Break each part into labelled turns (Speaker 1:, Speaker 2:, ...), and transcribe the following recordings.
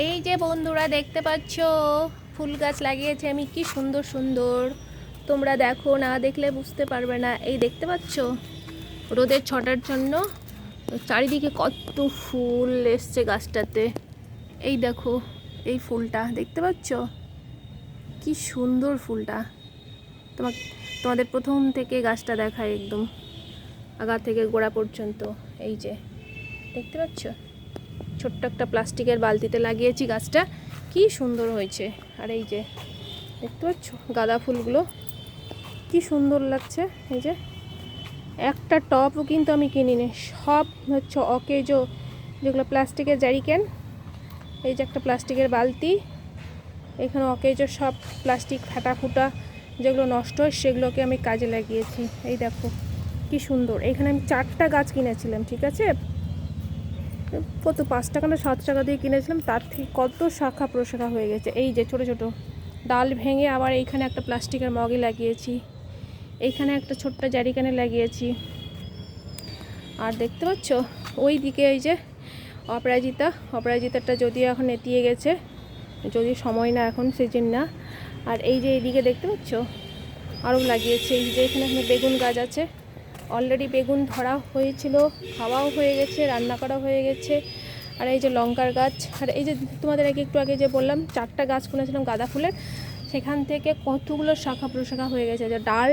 Speaker 1: এই যে বন্ধুরা দেখতে পাচ্ছ, ফুল গাছ লাগিয়েছে আমি, কি সুন্দর সুন্দর। তোমরা দেখো, না দেখলে বুঝতে পারবে না। এই দেখতে পাচ্ছ? রোদের ছটার জন্য চারিদিকে কত ফুল এসছে গাছটাতে। এই দেখো, এই ফুলটা, দেখতে পাচ্ছ? কি সুন্দর ফুলটা। তোমার তোমাদের প্রথম থেকে গাছটা দেখায় একদম, আগা থেকে গোড়া পর্যন্ত। এই যে, দেখতে পাচ্ছ? ছোট্ট একটা প্লাস্টিকের বালতিতে লাগিয়েছি গাছটা। কি সুন্দর হয়েছে। আর এই যে, দেখতে পাচ্ছ? গাঁদা ফুলগুলো। কি সুন্দর লাগছে। এই যে, একটা টপও কিন্তু আমি কিনিনি। সব হচ্ছে অকেজো, যেগুলো প্লাস্টিকের জারিকেন এই যে একটা প্লাস্টিকের বালতি। এখানে অকেজো সব প্লাস্টিক ফাটা ফুটা যেগুলো নষ্ট হয়, সেগুলোকে আমি কাজে লাগিয়েছি। এই দেখো, কি সুন্দর। এখানে আমি চারটা গাছ কিনেছিলাম, ঠিক আছে? কত পাঁচ টাকা না সাত টাকা দিয়ে কিনেছিলাম, তার থেকে কত শাখা প্রশাখা হয়ে গেছে। এই যে ছোট ছোট ডাল ভেঙে আবার এইখানে একটা প্লাস্টিকের মগে লাগিয়েছি, এইখানে একটা ছোট্ট জারিকানে লাগিয়েছি। আর দেখতে পাচ্ছ ওই দিকে এই যে অপরাজিতা, অপরাজিতাটা যদিও এখন এতিয়ে গেছে যদি সময় না এখন সিজন না আর এই যে এইদিকে দেখতে পাচ্ছ, আরও লাগিয়েছে, এই যে এখানে বেগুন গাছ আছে অলরেডি বেগুন ধরা হয়েছিল, খাওয়াও হয়ে গেছে, রান্না করা হয়ে গেছে। আর এই যে লঙ্কার গাছ, আর এই যে তোমাদের আগে একটু আগে যে বললাম, চারটা গাছ কিনেছিলাম গাঁদা ফুলের, সেখান থেকে কতগুলো শাখা প্রশাখা হয়ে গেছে। যে ডাল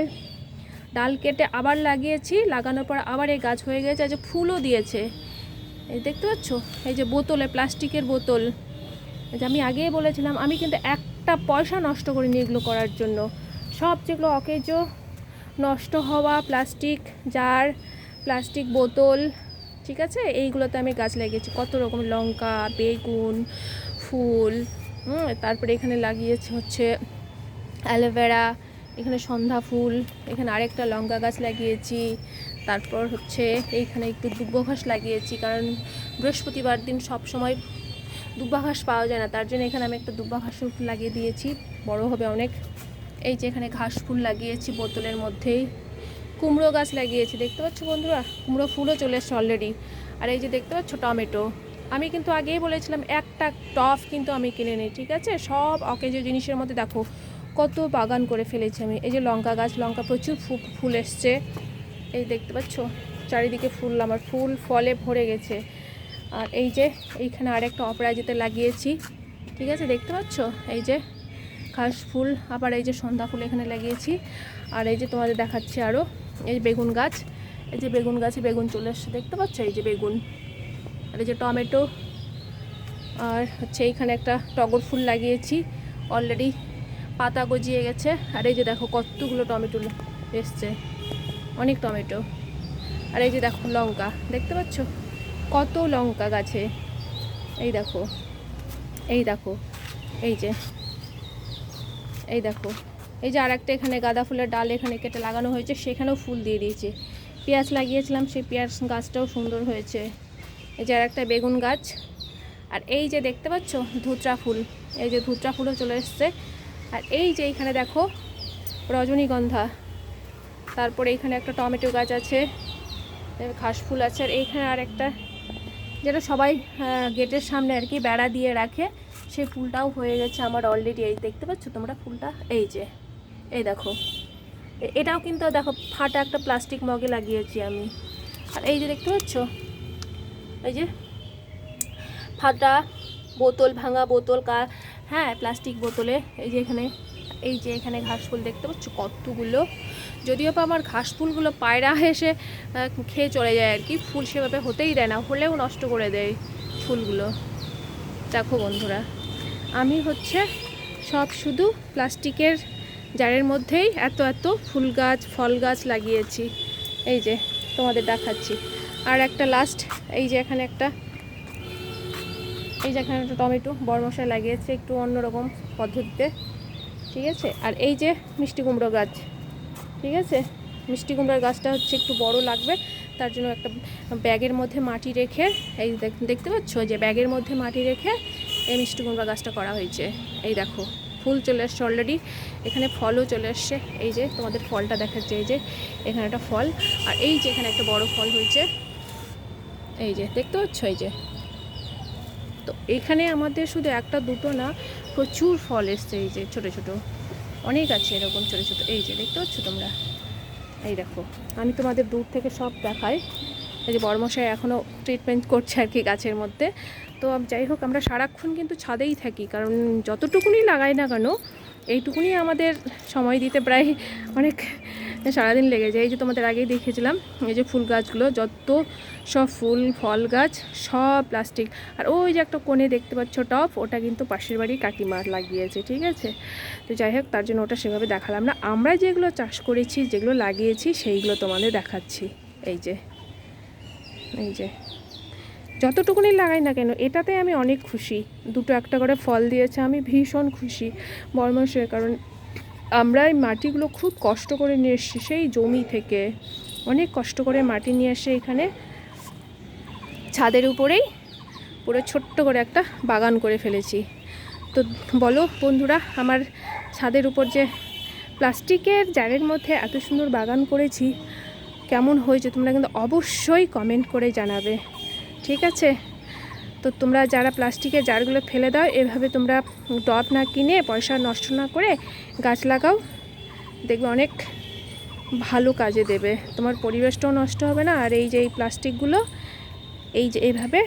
Speaker 1: ডাল কেটে আবার লাগিয়েছি, লাগানোর পর আবার এই গাছ হয়ে গেছে, যে ফুলও দিয়েছে। এই দেখতে পাচ্ছ? এই যে বোতলে, প্লাস্টিকের বোতল। যে আমি আগেই বলেছিলাম, আমি কিন্তু একটা পয়সা নষ্ট করিনি এগুলো করার জন্য। সব যেগুলো অকেজো নষ্ট হওয়া প্লাস্টিক জার, প্লাস্টিক বোতল, ঠিক আছে? এইগুলোতে আমি গাছ লাগিয়েছি। কত রকম লঙ্কা, বেগুন, ফুল তারপরে এখানে লাগিয়েছি হচ্ছে অ্যালোভেরা, এখানে সন্ধ্যা ফুল, এখানে আরেকটা লঙ্কা গাছ লাগিয়েছি। তারপর হচ্ছে এইখানে একটু দুব্ব ঘাস লাগিয়েছি, কারণ বৃহস্পতিবার দিন সব সময় দুব্বা ঘাস পাওয়া যায় না। তার জন্য এখানে আমি একটা দুব্বা ঘাস লাগিয়ে দিয়েছি। বড় হবে অনেক। এই যে এখানে ঘাস ফুল লাগিয়েছি বোতলের মধ্যেই। কুমড়ো গাছ লাগিয়েছি, দেখতে পাচ্ছ বন্ধুরা? কুমড়ো ফুলও চলে এসছে অলরেডি আর এই যে দেখতে পাচ্ছ, টমেটো। আমি কিন্তু আগেই বলেছিলাম, একটা টপ কিন্তু আমি কিনে নিই, ঠিক আছে? সব অকেজো জিনিসের মধ্যে দেখো, কত বাগান করে ফেলেছি আমি। এই যে লঙ্কা গাছ, লঙ্কা প্রচুর ফুল এসছে। এই দেখতে পাচ্ছ, চারিদিকে ফুল, আমার ফুল ফলে ভরে গেছে। আর এই যে এইখানে আরেকটা অপরাজিতে লাগিয়েছি, ঠিক আছে? দেখতে পাচ্ছ? এই যে ঘাস ফুল, আবার এই যে সন্ধ্যা ফুল এখানে লাগিয়েছি। আর এই যে তোমাদের দেখাচ্ছি আরও এই বেগুন গাছ, এই যে বেগুন গাছে বেগুন চলে এসছে দেখতে পাচ্ছ? এই যে বেগুন, আর এই যে টমেটো, আর হচ্ছে এইখানে একটা টগর ফুল লাগিয়েছি। অলরেডি পাতা গজিয়ে গেছে, আর এই যে দেখো কতগুলো টমেটো এসছে, অনেক টমেটো। আর এই যে দেখো লঙ্কা, দেখতে পাচ্ছ? কত লঙ্কা গাছে, এই দেখো এই দেখো, এই যে এই দেখো, এই যে আর একটা এখানে গাঁদা ফুলের ডাল এখানে কেটে লাগানো হয়েছে, সেখানেও ফুল দিয়ে দিয়েছে। পেঁয়াজ লাগিয়েছিলাম, সেই পেঁয়াজ গাছটাও সুন্দর হয়েছে। এই যে আর একটা বেগুন গাছ। আর এই যে দেখতে পাচ্ছ, ধুতরা ফুল, এই যে ধুতরা ফুলও চলে এসছে। আর এই যে এইখানে দেখো, রজনীগন্ধা। তারপরে এইখানে একটা টমেটো গাছ আছে ঘাস ফুল আছে, আর এইখানে আর একটা যেটা সবাই গেটের সামনে আর কি বেড়া দিয়ে রাখে। সেই ফুলটাও হয়ে গেছে আমার অলরেডি এই দেখতে পাচ্ছ তোমরা ফুলটা? এই যে, এই দেখো। এটাও কিন্তু দেখো, ফাটা একটা প্লাস্টিক মগে লাগিয়েছি আমি। আর এই যে দেখতে পাচ্ছ? এই যে, ফাটা বোতল, ভাঙা বোতল, কা হ্যাঁ প্লাস্টিক বোতলে। এই যে এখানে, এই যে এখানে ঘাস ফুল দেখতে পাচ্ছ? কতগুলো। যদিও বা আমার ঘাস ফুলগুলো পায়রা এসে খেয়ে চলে যায় আর কি, ফুল সেভাবে হতেই দেয় না, হলেও নষ্ট করে দেয় ফুলগুলো। দেখো বন্ধুরা, আমি হচ্ছে সব শুধু প্লাস্টিকের জারের মধ্যেই এত এত ফুল গাছ, ফল গাছ লাগিয়েছি। এই যে, তোমাদের দেখাচ্ছি। আর একটা লাস্ট এই যে এখানে একটা, এই যে এখানে একটা টমেটো, বড় মশাই লাগিয়েছে একটু অন্যরকম পদ্ধতিতে, ঠিক আছে? আর এই যে মিষ্টি কুমড়ো গাছ ঠিক আছে? মিষ্টি কুমড়ার গাছটা হচ্ছে একটু বড় লাগবে, তার জন্য একটা ব্যাগের মধ্যে মাটি রেখে, এই দেখ- দেখতে পাচ্ছ? যে ব্যাগের মধ্যে মাটি রেখে এই মিষ্টি কুমড়া গাছটা করা হয়েছে। এই দেখো, ফুল চলে এসছে অলরেডি এখানে ফলও চলে এসছে। এই যে তোমাদের ফলটা দেখাচ্ছে, এই যে এখানে একটা ফল, আর এই যে এখানে একটা বড় ফল হয়েছে। এই যে, দেখতে পাচ্ছ? এই যে। তো এখানে আমাদের শুধু একটা দুটো না, প্রচুর ফল এসছে, এই যে ছোটো ছোটো। অনেক আছে এরকম ছোটো ছোটো। এই যে দেখতে পাচ্ছ তোমরা? এই দেখো, আমি তোমাদের দূর থেকে সব দেখাই। এই যে বড়মশাই এখনও ট্রিটমেন্ট করছে আর কি গাছের মধ্যে। তো যাই হোক, আমরা সারাক্ষণ কিন্তু ছাদেই থাকি, কারণ যতটুকুনি লাগাই না কেন, এইটুকুনি আমাদের সময় দিতে প্রায় অনেক সারাদিন লেগে যায়। এই যে তোমাদের আগেই দেখিয়েছিলাম, এই যে ফুল গাছগুলো, যত সব ফুল, ফল গাছ, সব প্লাস্টিক আর ওই যে একটা কোণে দেখতে পাচ্ছ টপ ওটা কিন্তু পাশের বাড়ি কাকিমার লাগিয়েছে, ঠিক আছে? তো যাই হোক, তার জন্য ওটা সেভাবে দেখালাম না। আমরা যেগুলো চাষ করেছি, যেগুলো লাগিয়েছি, সেইগুলো তোমাদের দেখাচ্ছি। এই যে এই যে। যতটুকুনি লাগাই না কেন, এটাতে আমি অনেক খুশি। দুটো একটা করে ফল দিয়েছে, আমি ভীষণ খুশি। বর্মসের কারণ আমরা এই মাটিগুলো খুব কষ্ট করে নিয়ে এসেছি, সেই জমি থেকে। অনেক কষ্ট করে মাটি নিয়ে এসে এখানে ছাদের উপরেই পুরো ছোট্ট করে একটা বাগান করে ফেলেছি। তো বলো বন্ধুরা, আমার ছাদের উপর যে প্লাস্টিকের জারের মধ্যে এত সুন্দর বাগান করেছি, কেমন হয়েছে তোমরা কিন্তু অবশ্যই কমেন্ট করে জানাবে। ঠিক আছে? তো তোমরা যারা প্লাস্টিকের জারগুলো ফেলে দাও, এভাবে তোমরা টব না কিনে পয়সা নষ্ট না করে গাছ লাগাও। দেখবে অনেক ভালো কাজে দেবে। তোমার পরিবেশটাও নষ্ট হবে না। আর এই যে এই প্লাস্টিকগুলো, এই যে এইভাবে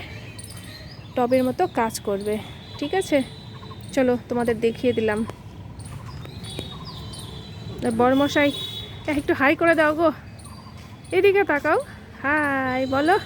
Speaker 1: টবের মতো কাজ করবে। ঠিক আছে? চলো, তোমাদের দেখিয়ে দিলাম। বড়মশাই একটু হাই করে দাও গো। এদিকে তাকাও। হাই, বলো।